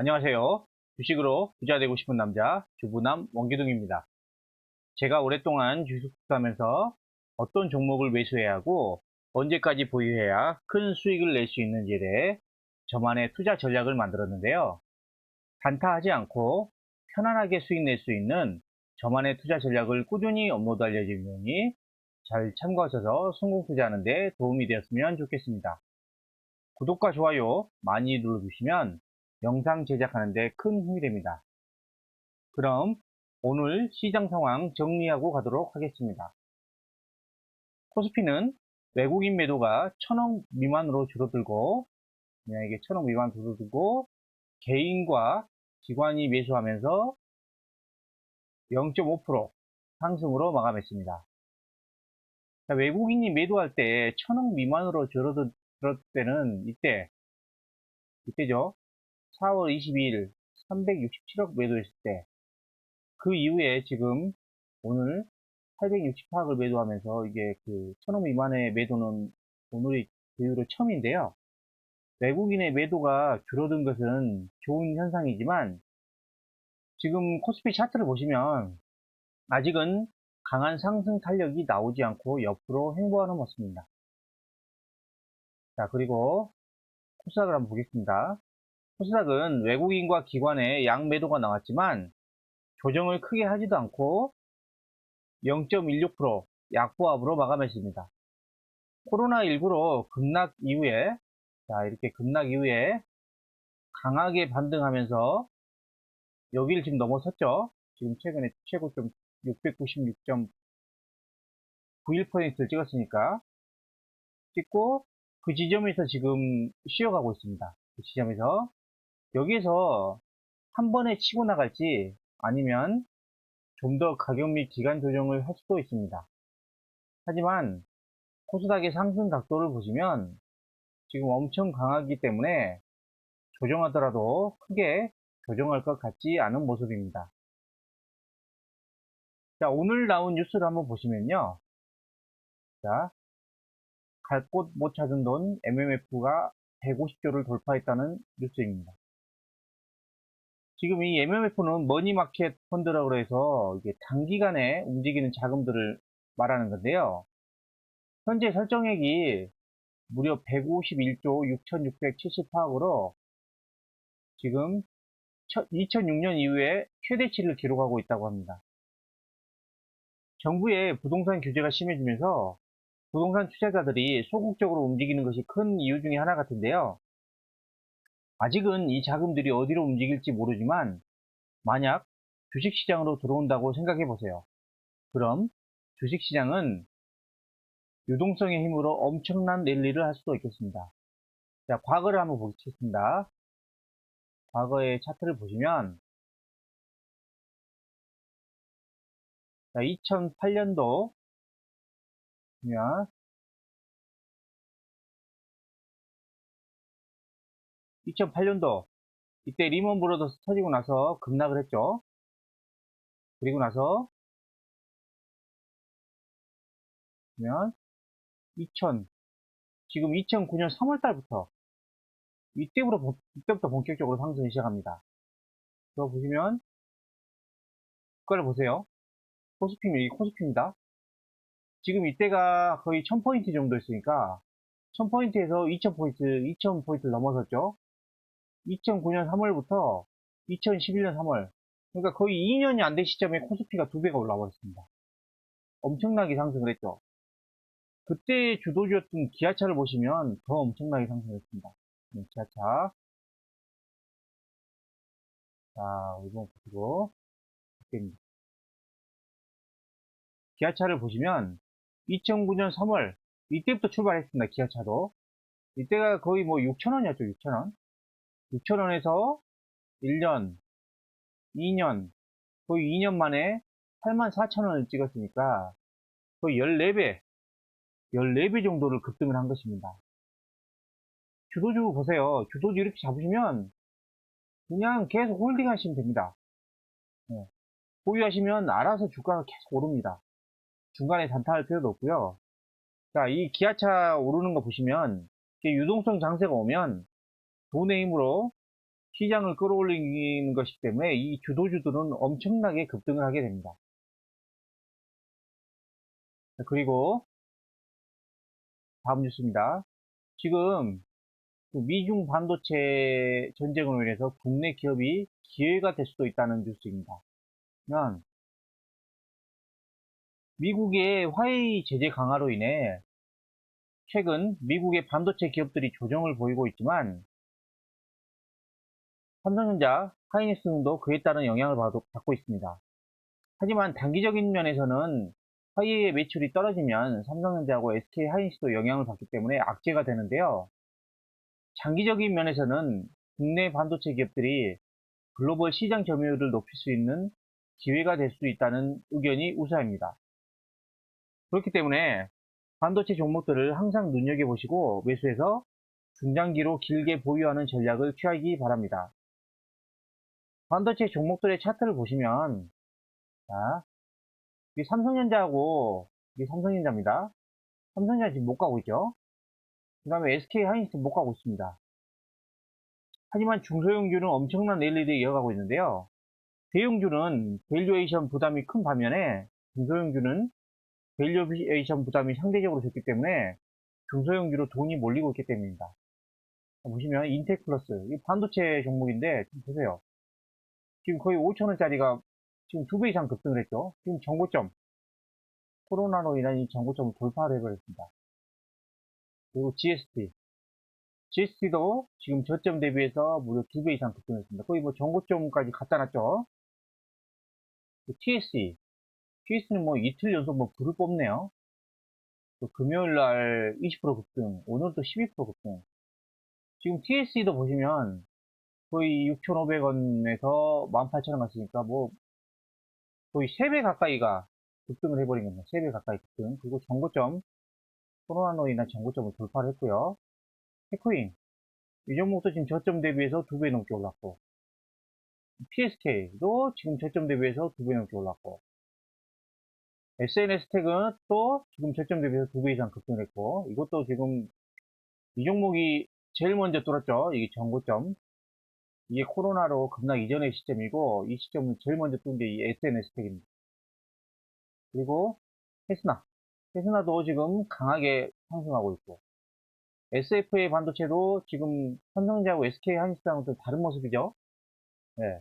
안녕하세요. 주식으로 부자 되고 싶은 남자 주부남 원기둥입니다. 제가 오랫동안 주식 투자하면서 어떤 종목을 매수해야 하고 언제까지 보유해야 큰 수익을 낼 수 있는지에 대해 저만의 투자 전략을 만들었는데요. 단타하지 않고 편안하게 수익 낼 수 있는 저만의 투자 전략을 꾸준히 업로드 알려드리니 잘 참고하셔서 성공 투자하는 데 도움이 되었으면 좋겠습니다. 구독과 좋아요 많이 눌러주시면 영상 제작하는 데 큰 힘이 됩니다. 그럼 오늘 시장 상황 정리하고 가도록 하겠습니다. 코스피는 외국인 매도가 천억 미만으로 줄어들고 만약에 천억 미만 줄어들고 개인과 기관이 매수하면서 0.5% 상승으로 마감했습니다. 자, 외국인이 매도할 때 천억 미만으로 줄어들 때는 이때 이때죠. 4월 22일 367억 매도했을 때 그 이후에 지금 오늘 868억을 매도하면서 이게 그 천억 미만의 매도는 오늘이 그 이후로 처음인데요. 외국인의 매도가 줄어든 것은 좋은 현상이지만 지금 코스피 차트를 보시면 아직은 강한 상승 탄력이 나오지 않고 옆으로 횡보하는 모습입니다. 자, 그리고 코스닥을 한번 보겠습니다. 코스닥은 외국인과 기관의 양매도가 나왔지만 조정을 크게 하지도 않고 0.16% 약보합으로 마감했습니다. 코로나19로 급락 이후에 자 이렇게 급락 이후에 강하게 반등하면서 여기를 지금 넘어섰죠. 지금 최근에 최고점 696.91%를 찍었으니까 찍고 그 지점에서 지금 쉬어가고 있습니다. 그 지점에서 여기에서 한 번에 치고 나갈지 아니면 좀 더 가격 및 기간 조정을 할 수도 있습니다. 하지만 코스닥의 상승 각도를 보시면 지금 엄청 강하기 때문에 조정하더라도 크게 조정할 것 같지 않은 모습입니다. 자, 오늘 나온 뉴스를 한번 보시면요. 자, 갈 곳 못 찾은 돈 MMF가 150조를 돌파했다는 뉴스입니다. 지금 이 MMF는 머니마켓 펀드라고 해서 이게 단기간에 움직이는 자금들을 말하는 건데요. 현재 설정액이 무려 151조 6678억으로 지금 2006년 이후에 최대치를 기록하고 있다고 합니다. 정부의 부동산 규제가 심해지면서 부동산 투자자들이 소극적으로 움직이는 것이 큰 이유 중에 하나 같은데요. 아직은 이 자금들이 어디로 움직일지 모르지만 만약 주식시장으로 들어온다고 생각해 보세요. 그럼 주식시장은 유동성의 힘으로 엄청난 랠리를 할 수도 있겠습니다. 자, 과거를 한번 보겠습니다. 과거의 차트를 보시면 자, 2008년도 보면 2008년도 이때 리먼 브로더스 터지고 나서 급락을 했죠. 그리고 나서 보면 2000 지금 2009년 3월 달부터 이때부터 이때부터 본격적으로 상승이 시작합니다. 저 보시면 국가를 보세요. 코스피는 이 코스피입니다. 지금 이때가 거의 1000포인트 정도 있으니까 1000포인트에서 2000포인트, 2000포인트를 넘어섰죠. 2009년 3월부터 2011년 3월 그러니까 거의 2년이 안 된 시점에 코스피가 두 배가 올라와 버렸습니다. 엄청나게 상승을 했죠. 그때 주도주였던 기아차를 보시면 더 엄청나게 상승했습니다. 네, 기아차. 자, 이번 보시고. 기아차를 보시면 2009년 3월 이때부터 출발했습니다. 기아차도 이때가 거의 뭐 6천원이었죠. 6천원 6천원에서 1년 2년 거의 2년 만에 8만 4천원을 찍었으니까 거의 14배 14배 정도를 급등을 한 것입니다. 주도주 보세요. 주도주 이렇게 잡으시면 그냥 계속 홀딩 하시면 됩니다. 네. 보유하시면 알아서 주가가 계속 오릅니다. 중간에 단타할 필요도 없고요. 자, 이 기아차 오르는 거 보시면 유동성 장세가 오면 돈의 힘으로 시장을 끌어올리는 것이기 때문에 이 주도주들은 엄청나게 급등을 하게 됩니다. 자, 그리고 다음 뉴스입니다. 지금 그 미중 반도체 전쟁으로 인해서 국내 기업이 기회가 될 수도 있다는 뉴스입니다. 면 미국의 화웨이 제재 강화로 인해 최근 미국의 반도체 기업들이 조정을 보이고 있지만 삼성전자, 하이닉스도 그에 따른 영향을 받고 있습니다. 하지만 단기적인 면에서는 화웨이의 매출이 떨어지면 삼성전자하고 SK 하이닉스도 영향을 받기 때문에 악재가 되는데요. 장기적인 면에서는 국내 반도체 기업들이 글로벌 시장 점유율을 높일 수 있는 기회가 될 수 있다는 의견이 우세합니다. 그렇기 때문에 반도체 종목들을 항상 눈여겨보시고 매수해서 중장기로 길게 보유하는 전략을 취하기 바랍니다. 반도체 종목들의 차트를 보시면 자, 이 삼성전자하고 이 삼성전자입니다. 삼성전자 지금 못 가고 있죠. 그 다음에 SK 하이닉스 못 가고 있습니다. 하지만 중소형주는 엄청난 랠리를 이어가고 있는데요. 대형주는 밸류에이션 부담이 큰 반면에 중소형주는 밸류에이션 부담이 상대적으로 적기 때문에 중소형주로 돈이 몰리고 있기 때문입니다. 보시면 인텍플러스 이 반도체 종목인데 지금 보세요. 지금 거의 5천원짜리가 지금 두 배 이상 급등을 했죠. 지금 정고점 코로나로 인한 이 정고점을 돌파를 해버렸습니다. 그리고 GST GST도 지금 저점 대비해서 무려 두 배 이상 급등했습니다. 거의 뭐 정고점까지 갖다 놨죠. TSE TS는 뭐 이틀 연속 뭐 불을 뽑네요. 또 금요일 날 20% 급등, 오늘도 12% 급등. 지금 TSE도 보시면 거의 6,500원에서 18,000원 갔으니까 뭐 거의 3배 가까이가 급등을 해버린 겁니다. 3배 가까이 급등. 그리고 정고점, 코로나로 인한 정고점을 돌파를 했고요. 해코인. 이 종목도 지금 저점 대비해서 2배 넘게 올랐고. PSK도 지금 저점 대비해서 2배 넘게 올랐고. SNS 택은 또 지금 저점 대비해서 2배 이상 급등을 했고. 이것도 지금 이 종목이 제일 먼저 뚫었죠. 이게 정고점. 이게 코로나로 급락 이전의 시점이고, 이 시점은 제일 먼저 뚫은 게이 SNS 택입니다. 그리고 테스나. 테스나도 지금 강하게 상승하고 있고, SFA 반도체도 지금 삼성전자하고 SK 하이닉스랑은 좀 다른 모습이죠. 네.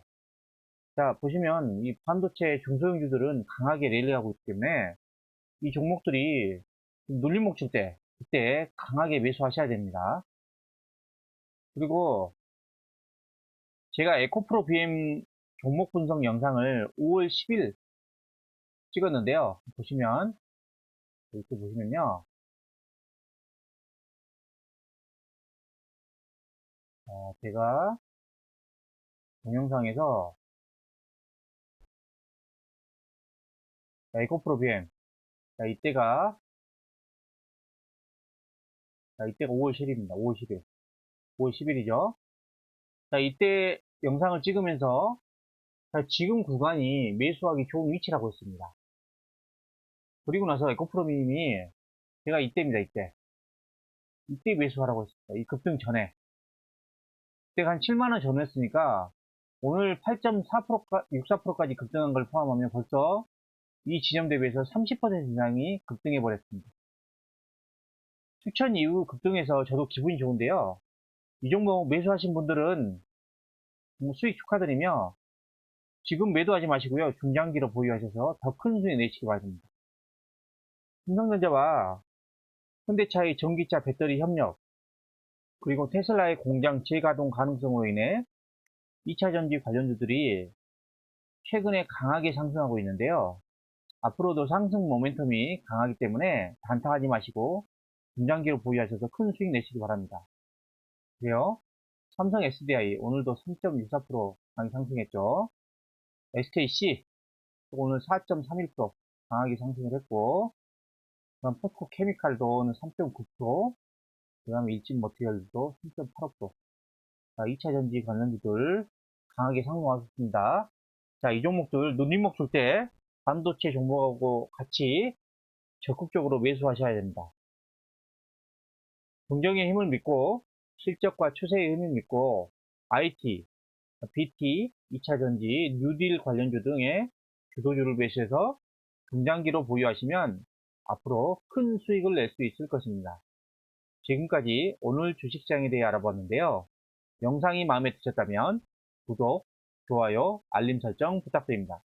자, 보시면 이 반도체 중소형주들은 강하게 랠리하고 있기 때문에 이 종목들이 눌림목 칠 때, 그때 강하게 매수하셔야 됩니다. 그리고 제가 에코프로 BM 종목 분석 영상을 5월 10일 찍었는데요. 보시면 이렇게 보시면요. 어, 제가 동영상에서 자, 에코프로 BM 자, 이때가 자, 이때가 5월 10일입니다. 5월 10일 5월 10일이죠. 자, 이때 영상을 찍으면서 자, 지금 구간이 매수하기 좋은 위치라고 했습니다. 그리고 나서 에코프로님이 제가 이때입니다. 이때 이때 매수하라고 했습니다. 이 급등 전에 그때가 한 7만원 전후했으니까 오늘 8.4%까 64%까지 급등한 걸 포함하면 벌써 이 지점 대비해서 30% 이상이 급등해 버렸습니다. 추천 이후 급등해서 저도 기분이 좋은데요. 이 종목 매수하신 분들은 수익 축하드리며 지금 매도하지 마시고요. 중장기로 보유하셔서 더 큰 수익 내시기 바랍니다. 삼성전자와 현대차의 전기차 배터리 협력 그리고 테슬라의 공장 재가동 가능성으로 인해 2차 전지 관련주들이 최근에 강하게 상승하고 있는데요. 앞으로도 상승 모멘텀이 강하기 때문에 단타하지 마시고 중장기로 보유하셔서 큰 수익 내시기 바랍니다. 그래요. 삼성 SDI 오늘도 3.64% 강하게 상승했죠. SKC 오늘 4.31% 강하게 상승을 했고 그다음 포스코 케미칼도 오늘 3.9%, 그 다음에 일진 머티리얼도 3.85%. 자, 2차 전지 관련주들 강하게 상승하셨습니다. 자, 이 종목들 눈림목 줄 때 반도체 종목하고 같이 적극적으로 매수하셔야 됩니다. 긍정의 힘을 믿고 실적과 추세의 힘을 믿고 IT, BT, 2차전지, 뉴딜 관련주 등의 주도주를 매수해서 중장기로 보유하시면 앞으로 큰 수익을 낼 수 있을 것입니다. 지금까지 오늘 주식시장에 대해 알아봤는데요. 영상이 마음에 드셨다면 구독, 좋아요, 알림 설정 부탁드립니다.